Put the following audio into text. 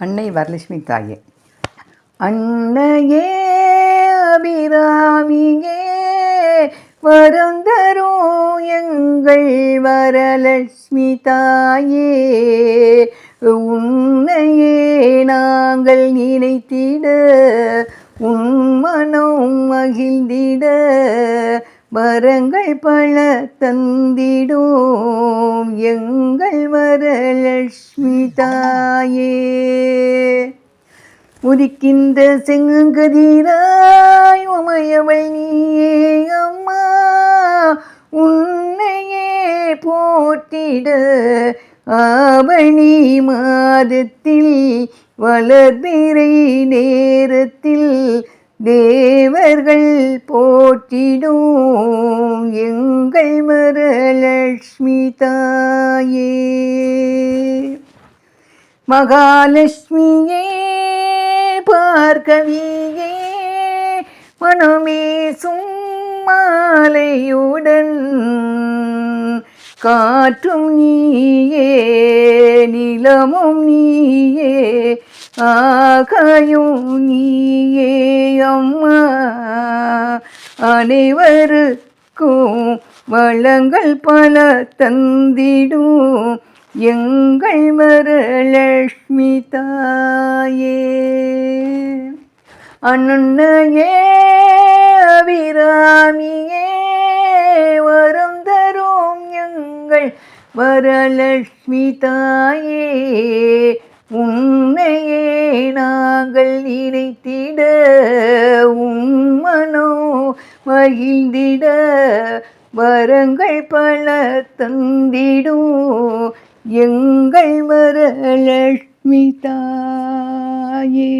அன்னை வரலட்சுமி தாயே. அன்னையே அபிராமியே வருந்தரோ எங்கள் வரலட்சுமி தாயே. உன்னையே நாங்கள் நினைத்திட உன் மனம் மகிழ்ந்திட வரங்கள் பல தந்திடும். எங்கள் வரலட்சுமி தாயே உதிக்கின்ற செங்கதிராய் உமையவள் நீயே அம்மா. உன்னையே போற்றிட ஆவணி மாதத்தில் வளர்பிறை நேரத்தில் தேவர்கள் போற்றிடும் எங்கள் மரலட்சுமி தாயே. மகாலட்சுமியே பார்க்கவியே மனமே சும்மாலையுடன் காற்றும் நீயே நிலமும் நீயே ஆகாயும் நீயே. அம்மா அனைவருக்கும் வளங்கள் பல தந்திடும். எங்கள் வரலட்சுமி தாயே. அன்னையே அபிராமியே வரம் தரும் எங்கள் வரலட்சுமி தாயே. உன்னையே நாங்கள் நினைத்திட உம்மனோ மகிழ்ந்திட வரங்கள் பல தந்திடும் எங்கள் வரலட்சுமி தாயே.